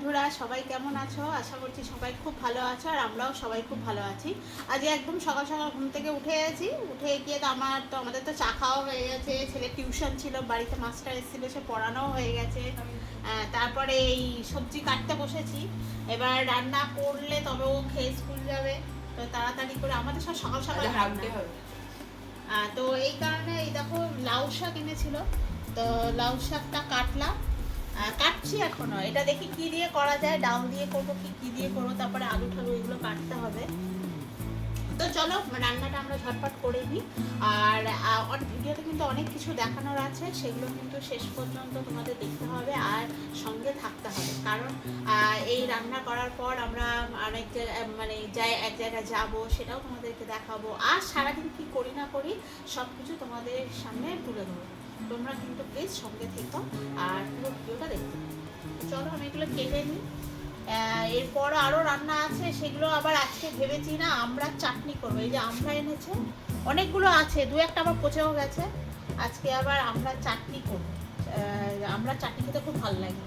বন্ধুরা সবাই কেমন আছো? আশা করছি সবাই খুব ভালো আছো আর আমরাও সবাই খুব ভালো আছি। আজ একদম সকাল সকাল ঘুম থেকে উঠে গেছি। উঠে গিয়ে তো আমার তো আমাদের তো চা খাওয়া হয়ে গেছে। ছেলে টিউশন ছিল বাড়িতে মাস্টার এসেছিল সে পড়ানোও হয়ে গেছে। তারপরে এই সবজি কাটতে বসেছি। এবার রান্না করলে তবে ও খেয়ে স্কুল যাবে। তো তাড়াতাড়ি করে আমাদের সব সকাল সকাল আচ্ছা। ডে হবে। তো এই কারণে এই দেখো লাউ শাক এনেছিল। তো লাউ শাকটা কাটলাম। কাটছি এখনও। এটা দেখি কি দিয়ে করা যায়, ডাল দিয়ে করব কি কি দিয়ে করব, তারপরে আলু ঠালু এগুলো কাটতে হবে। তো চলো, রান্নাটা আমরা ঝটপট করে নিই। আর ভিডিওতে কিন্তু অনেক কিছু দেখানোর আছে, সেগুলো কিন্তু শেষ পর্যন্ত তোমাদের দেখতে হবে আর সঙ্গে থাকতে হবে। কারণ এই রান্না করার পর আমরা অনেক মানে যাই এক জায়গায় যাব, সেটাও তোমাদেরকে দেখাবো। আর সারাদিন কি করি না করি সব কিছু তোমাদের সামনে তুলে ধরবো। তোমরা কিন্তু প্লিজ সঙ্গে থেকো আর পুরো ভিডিওটা দেখতে চলো, আমি এগুলো কেটে নিই। এরপর আরও রান্না আছে, সেগুলো আবার আজকে ভেবেছি না আমরা চাটনি করব। এই যে আমরা এনেছে, অনেকগুলো আছে, দু একটা আবার পচেও গেছে। আজকে আবার আমরা চাটনি করব। আমরা চাটনি খেতে খুব ভালো লাগে।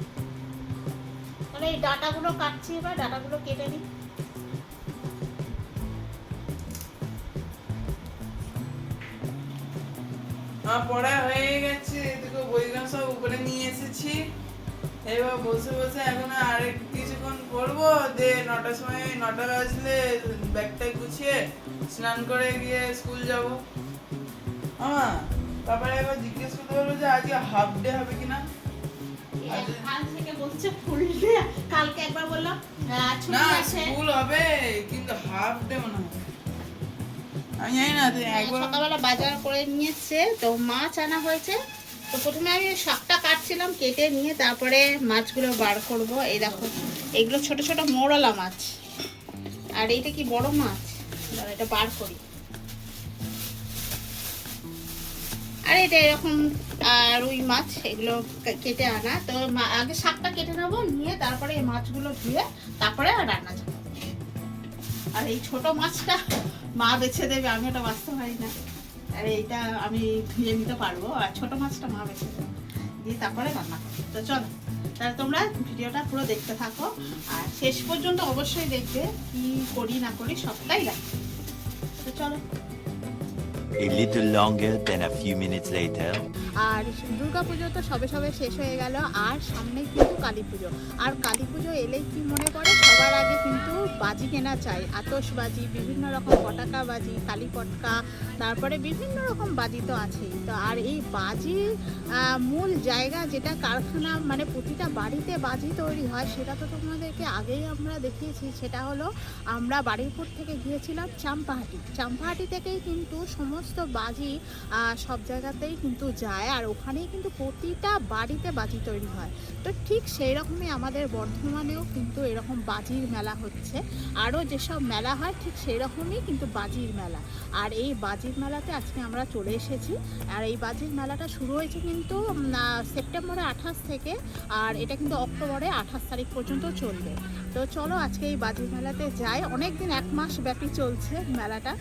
তাহলে এই ডাটাগুলো কাটছি এবার, ডাটাগুলো কেটে নিই। আমার পড়া হয়ে গেছে এদিকে বইগুলো সব উপরে নিয়ে এসেছি। এবার বসে বসে এখন আর কিছুক্ষণ পড়ব যে নটার সময় নটা বাজলে ব্যাগটা গুছিয়ে স্নান করে গিয়ে স্কুল যাব। আমা তারপরে এবার জিজ্ঞেস করতে পারব যে আজকে হাফ ডে হবে কিনা। কাল থেকে বলছে ফুল ডে কালকে একবার বললাম না স্কুল হবে কিন্তু হাফ ডে মনে হয়। আমি জানি না সকালবেলা বাজার করে নিয়েছে, তো মাছ আনা হয়েছে। তো প্রথমে আমি শাকটা কাটছিলাম, কেটে নিয়ে তারপরে মাছগুলো বার করব। এই দেখো, এগুলো ছোট ছোট মোড়লা মাছ। আর এইটা কি বড় মাছ? এটা বার করি। আর এটা এরকম আর রুই মাছ, এগুলো কেটে আনা। তো আগে শাকটা কেটে নেব, নিয়ে তারপরে এই মাছগুলো ধুয়ে তারপরে রান্না যাব। আর এই ছোট মাছটা মা বেছে দেবে আমি ওটা বাঁচতে পারি না। আর এইটা আমি ধুয়ে নিতে পারব আর ছোট মাছটা মা বেছে দেবে। দিয়ে তারপরে রান্না করব। তো চলো তাহলে তোমরা ভিডিওটা পুরো দেখতে থাকো আর শেষ পর্যন্ত অবশ্যই দেখবে কি করি না করি সবটাই দেখবে তো চলো। A little longer than a few minutes later. আর দুর্গা পুজো তো সবে সবে শেষ হয়ে গেল আর সামনে কিন্তু কালী পুজো। আর কালী পুজো এলেই কি মনে পড়ে? সবার আগে কিন্তু বাজি কেনা চাই আতশবাজি বিভিন্ন রকম পটাকা বাজি কালী পটকা তারপরে বিভিন্ন রকম বাজি তো আছেই। তো আর এই আহ, মূল জায়গা যেটা কারখানা মানে প্রতিটা বাড়িতে বাজি তৈরি হয় সেটা তো তোমাদেরকে আগেই আমরা দেখিয়েছি সেটা হলো আমরা বাড়িপুর থেকে গিয়েছিলাম চাম্পাহাটি। চাম্পাহাটি থেকেই কিন্তু সমস্ত বাজি সব জায়গাতেই কিন্তু যায় আর ওখানেই কিন্তু প্রতিটা বাড়িতে বাজি তৈরি হয়। তো ঠিক সেই রকমই আমাদের বর্ধমানেও কিন্তু এরকম বাজির মেলা হচ্ছে। আরও যেসব মেলা হয়, ঠিক সেই রকমই কিন্তু বাজির মেলা। আর এই বাজির মেলাতে আজকে আমরা চলে এসেছি। আর এই বাজির মেলাটা শুরু হয়েছে কিন্তু সেপ্টেম্বরে আঠাশ থেকে, আর এটা কিন্তু অক্টোবরে আঠাশ তারিখ পর্যন্ত চলবে। তো চলো আজকে এই বাজির মেলাতে যাই। অনেক দিন এক মাস ব্যাপী চলছে মেলাটা।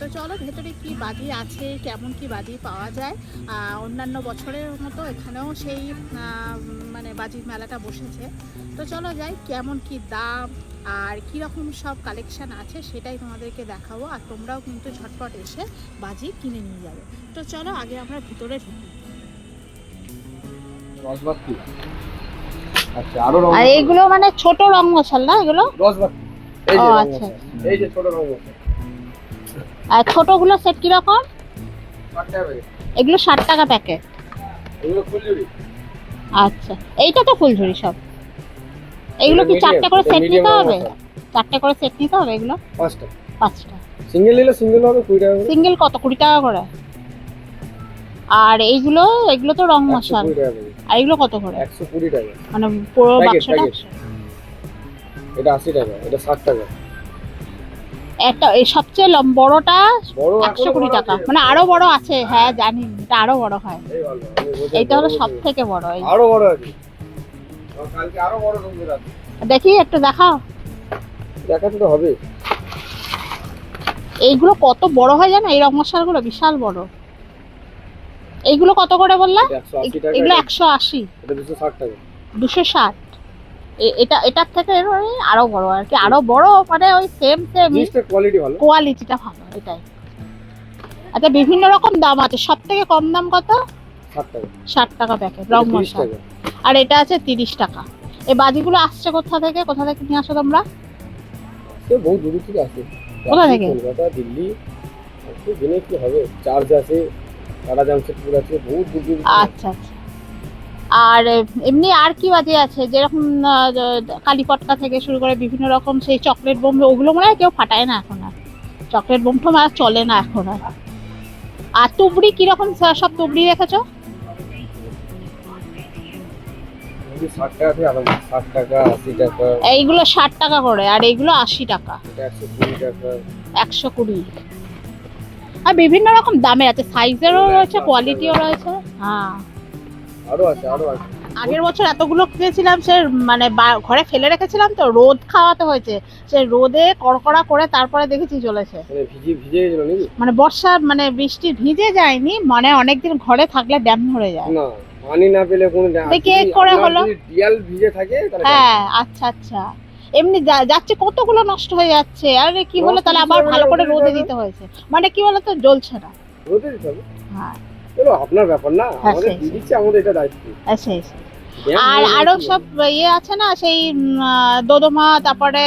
তো চলো ভেতরে কি বাজি আছে, কেমন কি বাজি পাওয়া যায়। অন্যান্য বছরের মতো এখানেও সেই বাজির মেলাটা বসেছে। তো চলো যাই কেমন কি দাম আর কীরকম সব কালেকশন আছে সেটাই তোমাদেরকে দেখাবো আর তোমরাও কিন্তু ঝটপট এসে বাজি কিনে নিয়ে যাবে। তো চলো আগে আমরা ভিতরে ঢুকি। আচ্ছা আরও আর এইগুলো মানে ছোট রং মশাল না এগুলো? রসবাতি এই যে আচ্ছা। এই যে ছোট রং মশলা। আর ছোটগুলো সেট কীরকম? ষাট টাকা প্যাকেট। এগুলো ষাট টাকা প্যাকেট এগুলো আচ্ছা এইটা তো ফুলঝুরি সব। এগুলো কি চারটে করে সেট নিতে হবে। চারটে করে সেট নিতে হবে এগুলো? পাঁচটা। পাঁচটা। সিঙ্গেল নিলে সিঙ্গেল হবে কুড়ি টাকা সিঙ্গেল কত? কুড়ি টাকা করে। আর এইগুলো এগুলো তো রং মশাল। আর এগুলো কত করে? একশো কুড়ি টাকা। মানে পুরো বাক্সটা? এটা আশি টাকা এটা ষাট টাকা। একটা এই সবচেয়ে লম- বড়টা একশো কুড়ি টাকা। মানে আরও বড় আছে। হ্যাঁ জানি। এটা আরও বড় হয়। এইটা হলো সব থেকে বড় এই আরও বড় আছে। কালকে আরও বড় রঙের আছে। দেখি একটু দেখাও। দেখাতে তো হবে। এইগুলো কত বড় হয় জানো? এই রং মশালগুলো বিশাল বড়। এইগুলো কত করে বললা? একশো আশি টাকা। এগুলো একশো আশি। এটা দুশো ষাট টাকা। দুশো ষাট। এ- এটা এটার থেকে আরও বড় আর কি। আরও বড় মানে ওই সেম সেম কোয়ালিটি ভালো। কোয়ালিটিটা ভালো এটাই। আচ্ছা বিভিন্ন রকম দাম আছে। সব থেকে কম দাম কত? ষাট টাকা। প্যাকেট রং মশলা আর এটা আছে তিরিশ টাকা। এই বাজিগুলো আসছে কোথা থেকে? কোথা থেকে নিয়ে আসো তোমরা? বহু দূর থেকে আসে। কোথা থেকে? কলকাতা দিল্লি জেনে কি হবে? চার্জ আছে টাটা জামশেদপুর আছে বহু দূর আচ্ছা আচ্ছা। আর এমনি আর কি বাজে আছে? যেরকম আহ, কালী পটকা থেকে শুরু করে বিভিন্ন রকম সেই চকলেট বোম ওগুলো মনে হয় কেউ ফাটায় না এখন আর। চকলেট বোম টোম আর চলে না এখন আর। আর তুবড়ি কীরকম সব তুবড়ি রেখেছো? এইগুলো ষাট টাকা করে আর এইগুলো আশি টাকা। একশো কুড়ি টাকা। একশো কুড়ি। আর বিভিন্ন রকম দামের আছে। সাইজেরও রয়েছে কোয়ালিটিও রয়েছে। হ্যাঁ। আরও আছে আরও আছে। আগের বছর এতগুলো খেয়েছিলাম সে মানে ঘরে ফেলে রেখেছিলাম তো রোদ খাওয়াতে হয়েছে। সে রোদে কড়কড়া করে তারপরে দেখেছি চলেছে। মানে ভিজে ভিজে গেছিল নাকি? মানে বর্ষা মানে বৃষ্টি ভিজে যায়নি মানে অনেকদিন ঘরে থাকলে ড্যাম ধরে যায়। না পানি না পেলে কোনো দেখি করে হলো। ডিয়াল ভিজে থাকে হ্যাঁ আচ্ছা আচ্ছা। এমনি যাচ্ছে কতগুলো নষ্ট হয়ে যাচ্ছে। আরে কি হলো তাহলে আবার ভালো করে রোদে দিতে দিতে হয়েছে। মানে কি বলতো জ্বলছে না। রোদে দিতে হবে? হ্যাঁ। চলো আপনার ব্যাপার না হ্যাঁ, আমাদের দিয়ে দিচ্ছে আমাদের এটা দায়িত্ব। আচ্ছা আচ্ছা। আর আরও। সব ইয়ে আছে না সেই দোদমা তারপরে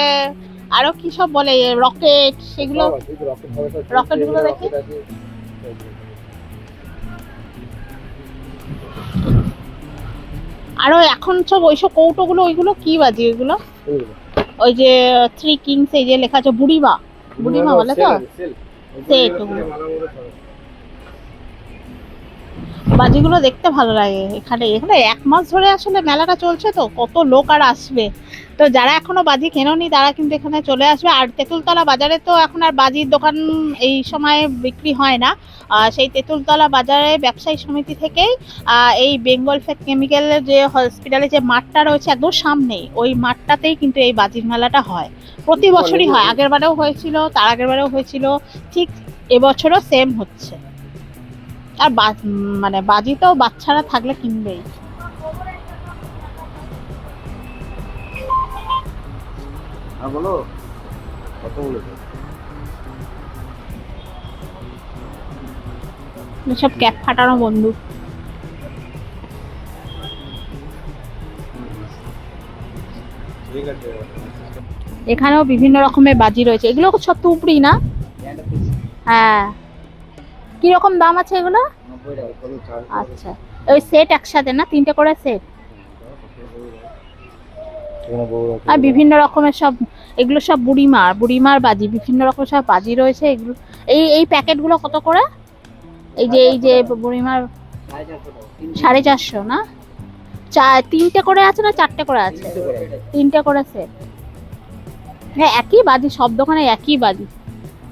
আরও কি সব বলে রকেট সেগুলো? চলছে, গুলো দেখি। আরও এখন সব ওইসব কৌটোগুলো ওইগুলো কি বাজি ওইগুলো? ওই যে থ্রি কিংস এই যে লেখা আছে বুড়িমা। বুড়িমা বলে তো? সেট বাজিগুলো দেখতে ভালো লাগে এখানে। এখানে এক মাস ধরে আসলে মেলাটা চলছে তো, কত লোক আর আসবে। তো যারা এখনও বাজি কেননি, তারা কিন্তু এখানে চলে আসবে। আর তেঁতুলতলা বাজারে তো এখন আর বাজির দোকান এই সময় বিক্রি হয় না। সেই তেঁতুলতলা বাজারে ব্যবসায়ী সমিতি থেকেই এই বেঙ্গল ফেক কেমিক্যালের যে হসপিটালে যে মাঠটা রয়েছে একদম সামনেই, ওই মাঠটাতেই কিন্তু এই বাজির মেলাটা হয়। প্রতি বছরই হয়। আগের বারেও হয়েছিল, তার আগের বারেও হয়েছিল, ঠিক এবছরও সেম হচ্ছে। আর মানে বাজি তো বাচ্চারা থাকলে কিনবেই। হ্যাঁ, বলো। কত বলেছ? সব ক্যাপ ফাটানো বন্ধু। এখানেও বিভিন্ন রকমের বাজি রয়েছে। এগুলো সব তুবড়ি না? হ্যাঁ। কীরকম দাম আছে এগুলো? আচ্ছা ওই সেট একসাথে না? তিনটে করে সেট আর বিভিন্ন রকমের সব এগুলো সব বুড়িমার বুড়িমার বাজি বিভিন্ন রকমের সব বাজি রয়েছে এগুলো। এই এই প্যাকেটগুলো কত করে? এই যে এই যে বুড়িমার সাড়ে চারশো না? চা তিনটে করে আছে না চারটে করে আছে? তিনটে করে। সেট হ্যাঁ একই বাজি সব দোকানে একই বাজি।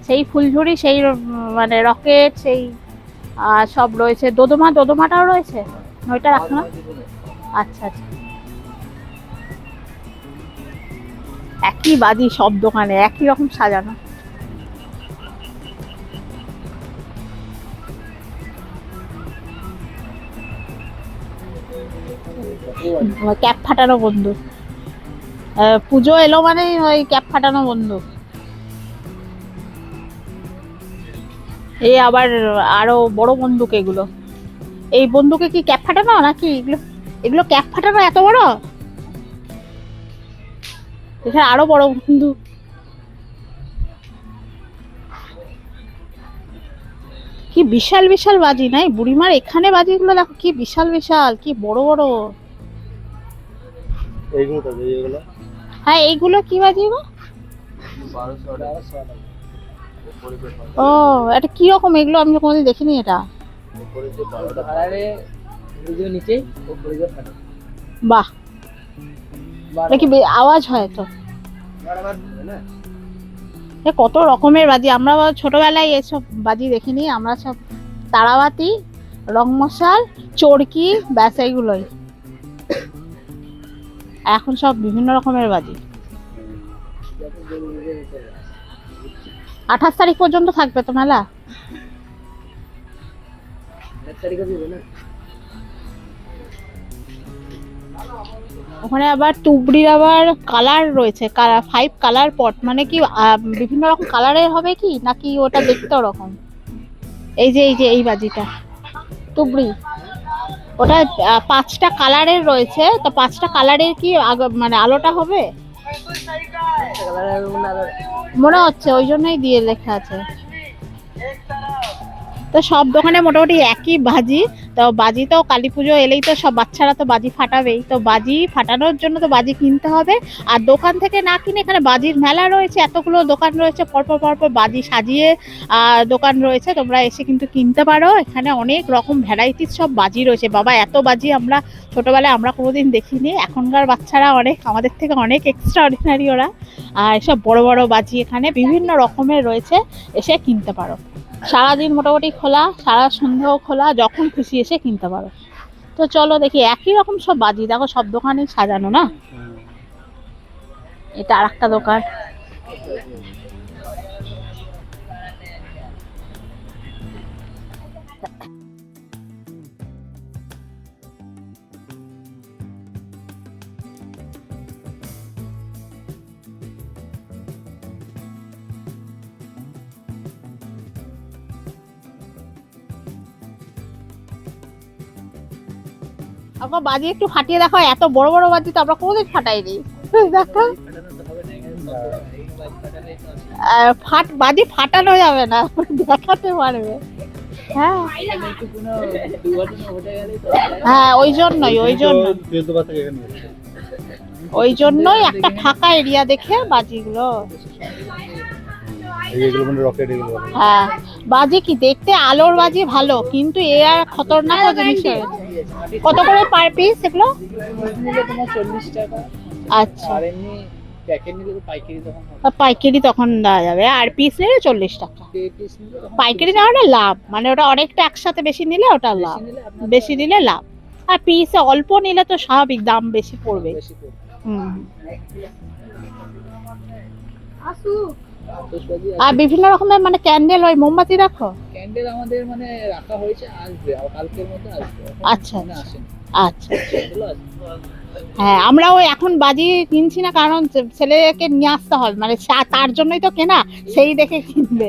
সেই ফুলঝুরি, সেই মানে রকেট, সেই সব রয়েছে। দোদমা, দোদমাটাও রয়েছে? ওইটা রাখো না। আচ্ছা আচ্ছা। একই বাদি সব দোকানে, একই রকম সাজানো। ক্যাপ ফাটানো বন্ধু পুজো এলো মানে ওই ক্যাপ ফাটানো বন্ধু এই আবার আরও বড় বন্দুক এগুলো। এই বন্দুকে কি ক্যাপ ফাটানো নাকি এগুলো? এগুলো ক্যাপ ফাটানো এত বড়? এখানে আরও বড় বন্দুক। কি বিশাল বিশাল বাজি নাই? বুড়িমার এখানে বাজিগুলো দেখো কি বিশাল বিশাল কি বড় বড়। এইগুলো তো এইগুলো? হ্যাঁ এইগুলো কি বাজি গো? বারোশো টাকা ও, এটা কি রকম? এগুলো আমি কোনোদিন দেখিনি এটা। বাহ। এটা কি আওয়াজ হয় তো? কত রকমের বাজি। আমরা ছোটবেলায় এসব বাজি দেখিনি। আমরা সব তারাবাতি রং মশাল চরকি, ব্যাস এইগুলোই। এখন সব বিভিন্ন রকমের বাজি। আঠাশ তারিখ পর্যন্ত থাকবে তো মেলা? ওখানে আবার তুবড়ির আবার কালার রয়েছে ফাইভ কালার পট মানে কি বিভিন্ন রকম কালারের হবে কি নাকি ওটা দেখতে ওরকম? এই যে এই যে এই বাজিটা তুবড়ি। ওটা পাঁচটা কালারের রয়েছে তো পাঁচটা কালারের কি মানে আলোটা হবে? মনে হচ্ছে ওই জন্যই দিয়ে লেখা আছে। তো সব দোকানে মোটামুটি একই বাজি। তো বাজি তো কালী পুজো এলেই তো সব বাচ্চারা তো বাজি ফাটাবেই। তো বাজি ফাটানোর জন্য তো বাজি কিনতে হবে। আর দোকান থেকে না কিনে এখানে বাজির মেলা রয়েছে, এতগুলো দোকান রয়েছে, পরপর পরপর বাজি সাজিয়ে দোকান রয়েছে। তোমরা এসে কিন্তু কিনতে পারো। এখানে অনেক রকম ভ্যারাইটিস সব বাজি রয়েছে। বাবা, এত বাজি আমরা ছোটোবেলায় আমরা কোনোদিন দেখিনি। এখনকার বাচ্চারা অনেক, আমাদের থেকে অনেক এক্সট্রা অর্ডিনারি ওরা। আর এসব বড় বড় বাজি এখানে বিভিন্ন রকমের রয়েছে। এসে কিনতে পারো। সারাদিন মোটামুটি খোলা সারা সন্ধ্যেও খোলা যখন খুশি এসে কিনতে পারো। তো চলো দেখি একই রকম সব বাজি দেখো সব দোকানে সাজানো না? এটা আর একটা দোকান। আপনার বাজি একটু ফাটিয়ে দেখো এত বড় বড় বাজি তো আমরা কোনোদিন ফাটাইনি। দেখো। হবে না ফাট বাজি ফাটানো যাবে না দেখাতে পারবে। হ্যাঁ। হ্যাঁ ওই জন্যই ওই জন্য ওই জন্যই একটা ফাঁকা এরিয়া দেখে বাজিগুলো মানে রকেট এগুলো হ্যাঁ বাজি কি? দেখতে আলোর বাজি ভালো কিন্তু এ আর খতরনাক জিনিস হয়েছে। কত করে পার পিস এগুলো? তোমার চল্লিশ টাকা। আচ্ছা। আর এমনি প্যাকেট নিলে তো পাইকারি তখন দেওয়া যাবে। আর পিস নিলে চল্লিশ টাকা। পাইকারি নেওয়াটা লাভ। মানে ওটা অনেকটা একসাথে বেশি নিলে ওটা লাভ। বেশি নিলে লাভ। আর পিসে অল্প নিলে তো স্বাভাবিক দাম বেশি পড়বে। হুম। আর বিভিন্ন রকমের মানে ক্যান্ডেল ওই মোমবাতি রাখো? ক্যান্ডেল আমাদের মানে রাখা হয়েছে আসবে কালকের মধ্যে আসবে। আচ্ছা, আচ্ছা। আচ্ছা আসবে হ্যাঁ আমরাও এখন বাজি কিনছি না কারণ ছেলেকে নিয়ে আসতে হবে। মানে তার জন্যই তো কেনা সেই দেখে কিনবে।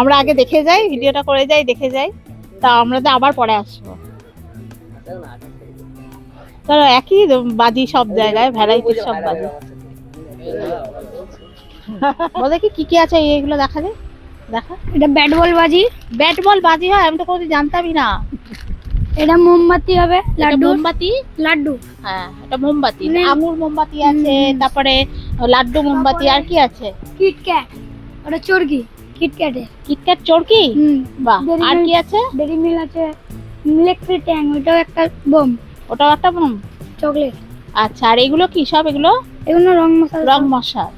আমরা আগে দেখে যাই ভিডিওটা করে যাই দেখে যাই। তা আমরা তো আবার পরে আসব। তাহলে একই বাজি সব জায়গায় ভ্যারাইটির সব বাজি। বলে কি কি কি আছে এইগুলো দেখা যায়। দেখা। এটা ব্যাট বল বাজি। ব্যাট বল বাজি হয় আমি তো কোনোদিন জানতামই না। এটা মোমবাতি হবে লাড্ডু। মোমবাতি? লাড্ডু। হ্যাঁ এটা মোমবাতি। আঙুর মোমবাতি আছে তারপরে লাড্ডু মোমবাতি আর কি আছে? কিটক্যাট। ওটা চর্কি কিটক্যাটে কিটক্যাট চরকি হুম। বাহ আর। কি আছে? ডেরি মিল আছে ইলেকট্রিক ট্যাং ওটাও একটা বোম। ওটাও একটা মোম চকলেট। আচ্ছা আর এগুলো কি সব এগুলো? এগুলো রং মশলা। রং মশাল।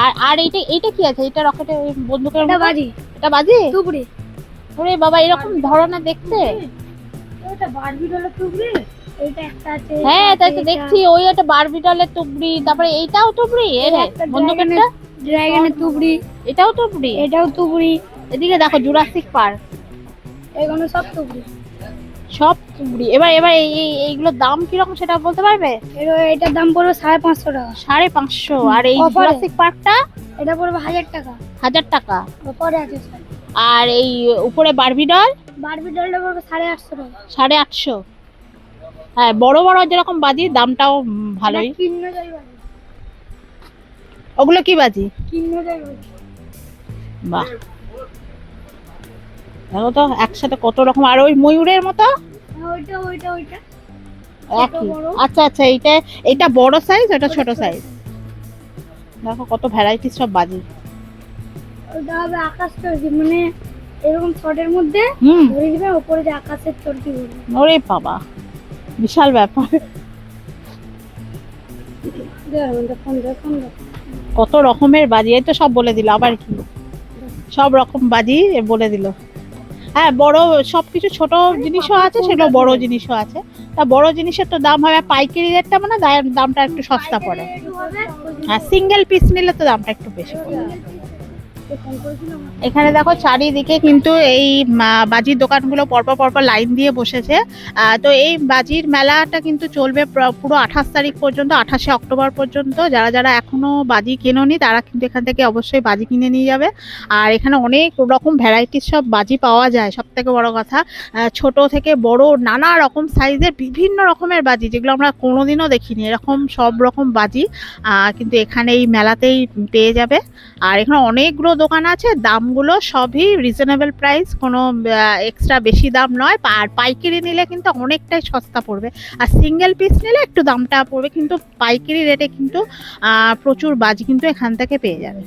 আর আর এইটা এইটা কি আছে? এটা রকেটে ওই বন্দুকের এটা? বাজি। এটা বাজি? টুকরি। ওরে বাবা এরকম ধরনের দেখতে। ওটা বারবি ডলার টুকরি? হ্যাঁ তাই তো দেখছি ওই একটা বারবি ডলের টুকরি তারপরে এইটাও টুকরি? বন্দুকেরটা ড্রাগনের টুকরি। এটাও টুকরি? এটাও টুকরি। এদিকে দেখো জুরাসিক পার্ক এগুলো সব টুকরি। সব টুকরি এবার এবার এই এই- এইগুলোর দাম কীরকম সেটা বলতে পারবে? এটার দাম পড়বে সাড়ে পাঁচশো টাকা। সাড়ে পাঁচশো। আর এই জুরাসিক পার্কটা এটা পড়বে হাজার টাকা। হাজার টাকা। পরে আছে আর এই উপরে বারবি ডল বারবি ডলটা পড়বে সাড়ে আটশো টাকা। সাড়ে আটশো। হ্যাঁ বড় বড় যেরকম বাজি দামটাও ভালোই। ওগুলো কি বাজি? কিন্ন বাজি। বাহ। দেখো তো? একসাথে কত রকম। আর ওই ময়ূরের মতো? হ্যাঁ, ওইটা ওইটা ওইটা। বড়। আচ্ছা আচ্ছা এইটা এইটা বড় সাইজ ওটা ছোট সাইজ দেখো কত ভ্যারাইটিস সব বাজি। ওটা হবে আকাশ চরকি মানে এরকম শটের মধ্যে হুম। ধরে দিবে ওপরে যে আকাশের চরকি বলবে ওরে বাবা বিশাল ব্যাপার। কত রকমের বাজি এই তো সব বলে দিল আবার কি? সব রকম বাজি বলে দিল। হ্যাঁ বড় সবকিছু ছোট জিনিসও আছে সেগুলো বড় জিনিসও আছে। তা বড় জিনিসের তো দাম হবে পাইকারি রেটটা মানে দাম- দামটা একটু সস্তা পড়ে। একটু হবে, ওই যে আর সিঙ্গেল পিস নিলে তো দামটা একটু বেশি পড়ে। এখানে দেখো চারিদিকে কিন্তু এই বাজির দোকানগুলো পরপর পরপর লাইন দিয়ে বসেছে। তো এই বাজির মেলাটা কিন্তু চলবে পুরো আঠাশ তারিখ পর্যন্ত, আঠাশে অক্টোবর পর্যন্ত। যারা যারা এখনও বাজি কেনোনি, তারা কিন্তু এখান থেকে অবশ্যই বাজি কিনে নিয়ে যাবে। আর এখানে অনেক রকম ভ্যারাইটির সব বাজি পাওয়া যায় সব থেকে বড় কথা। ছোট থেকে বড় নানা রকম সাইজের বিভিন্ন রকমের বাজি, যেগুলো আমরা কোনোদিনও দেখিনি। এরকম সব রকম বাজি কিন্তু এখানে এই মেলাতেই পেয়ে যাবে। আর এখানে অনেকগুলো দোকান আছে, দামগুলো সবই রিজনেবল প্রাইস কোনো এক্সট্রা বেশি দাম নয়। আর পাইকারি নিলে কিন্তু অনেকটাই সস্তা পড়বে। আর সিঙ্গেল পিস নিলে একটু দামটা পড়বে, কিন্তু পাইকারি রেটে কিন্তু প্রচুর বাজি কিন্তু এখান থেকে পেয়ে যাবে।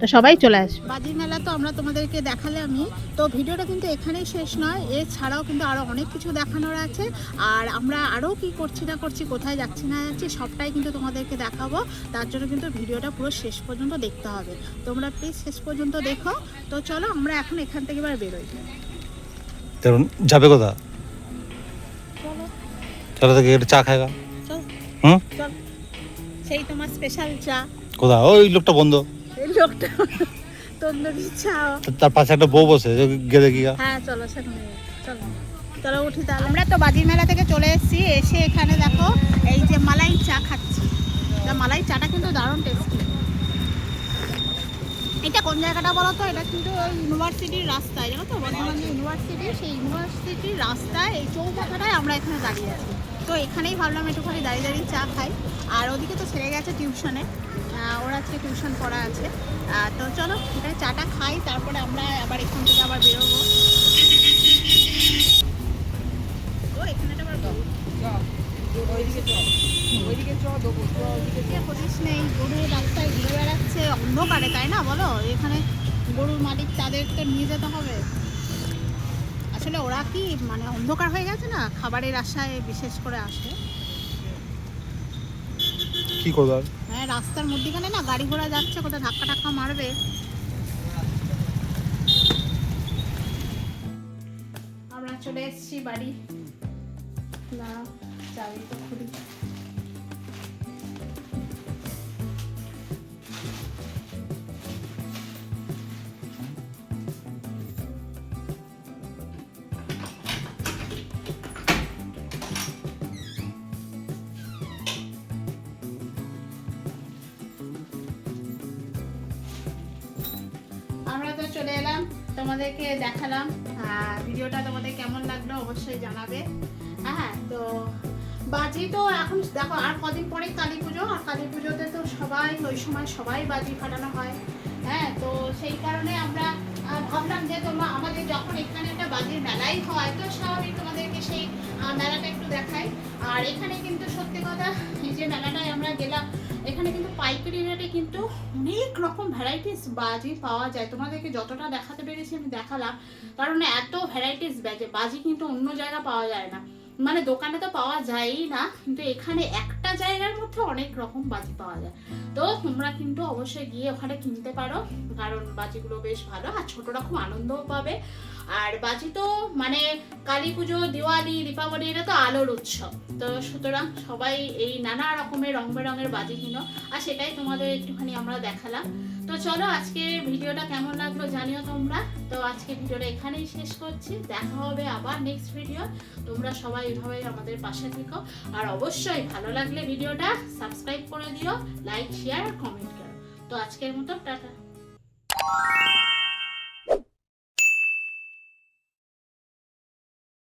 তো সবাই চলে আসবে। বাজি মেলা তো আমরা তোমাদেরকে দেখালে আমি। তো ভিডিওটা কিন্তু এখানেই শেষ নয় এছাড়াও কিন্তু আরও অনেক কিছু দেখানোর আছে। আর আমরা আরও কি করছি না করছি কোথায় যাচ্ছি না যাচ্ছি সবটাই কিন্তু তোমাদেরকে দেখাবো। তার জন্য কিন্তু ভিডিওটা পুরো শেষ পর্যন্ত দেখতে হবে। তোমরা প্লিজ শেষ পর্যন্ত দেখো। তো চলো আমরা এখন এখান থেকে এবার বেরোই। তেরুন যাবে কোথা চলো। চলো তো একটু চা খায়গা চল। হুম? চল। সেই তোমার স্পেশাল চা। কোথা ওই লোকটা বন্ধ। এই লোকটা তন্দুরি চা তার পাশে একটা বউ বসে গেলে কি হ্যাঁ চলো সেখানে চলো। চলো উঠি তাহলে। আমরা তো বাজির মেলা থেকে চলে এসেছি এসে এখানে দেখো এই যে মালাই চা খাচ্ছি। মালাই চাটা কিন্তু দারুণ টেস্টি এটা কোন জায়গাটা বলো তো এটা কিন্তু ওই ইউনিভার্সিটির রাস্তায়। জানো তো বর্ধমান যে ইউনিভার্সিটি সেই ইউনিভার্সিটির রাস্তায় এই চৌমাথাটায় আমরা এখানে দাঁড়িয়ে আছি। তো এখানেই ভাবলাম একটুখানি দাঁড়িয়ে দাঁড়িয়ে চা খাই। আর ওদিকে তো ছেড়ে গেছে টিউশনে। ওর আজকে টিউশন পড়া আছে। তো চলো এটা চাটা খাই, তারপরে আমরা আবার এখান থেকে আবার বেরোবো। ও, এখানে নেই, গরু বেড়াচ্ছে, অন্ধকারে, তাই না বলো? এখানে গরুর মাটির তাদের তো নিয়ে যেতে হবে। আসলে ওরা কি মানে অন্ধকার হয়ে গেছে না? খাবারের আশায় বিশেষ করে আসে। কি করবে হ্যাঁ রাস্তার মধ্যিখানে না গাড়ি ঘোড়া যাচ্ছে কোথাও ধাক্কা টাক্কা মারবে। আমরা চলে এসেছি বাড়ি। না চাবি তো খুলি তোমাদেরকে দেখালাম ভিডিওটা তোমাদের কেমন লাগল অবশ্যই জানাবে। হ্যাঁ তো বাজি তো এখন দেখো, আর কদিন পরে কালী পুজো, আর কালী পুজোতে তো সবাই, ওই সময় সবাই বাজি ফাটানো হয়। হ্যাঁ তো সেই কারণে আমরা ভাবলাম যে তোমরা আমাদের যখন এখানে একটা বাজির মেলাই হয়, তো স্বাভাবিক তোমাদেরকে সেই মেলাটা একটু দেখাই। আর এখানে কিন্তু সত্যি কথা যে মেলাটায় আমরা গেলাম, এখানে কিন্তু পাইকারি রেটে কিন্তু অনেক রকম ভ্যারাইটিস বাজি পাওয়া যায়। তোমাদেরকে যতটা দেখাতে পেরেছি আমি দেখালাম। কারণ এত ভ্যারাইটিস বাজে, বাজি কিন্তু অন্য জায়গা পাওয়া যায় না। মানে দোকানে তো পাওয়া যায়ই না, কিন্তু এখানে একটা জায়গার মধ্যে অনেক রকম বাজি পাওয়া যায়। তো তোমরা কিন্তু অবশ্যই গিয়ে ওখানে কিনতে পারো, কারণ বাজিগুলো বেশ ভালো আর ছোটরা খুব আনন্দও পাবে। আর বাজি তো মানে কালী পুজো, দিওয়ালি, দীপাবলি, এটা তো আলোর উৎসব। তো সুতরাং সবাই এই নানা রকমের রং বেরঙের বাজি কিনো। আর সেটাই তোমাদের একটুখানি আমরা দেখালাম। তো চলো আজকে ভিডিওটা কেমন লাগল জানিও তোমরা। তো আজকে ভিডিওটা এখানেই শেষ করছি। দেখা হবে আবার নেক্সট ভিডিও তোমরা সবাই এভাবেই আমাদের পাশে থেকো। আর অবশ্যই ভালো লাগলে ভিডিওটা সাবস্ক্রাইব করে দিও লাইক শেয়ার কমেন্ট করো। তো আজকের মতো টাটা।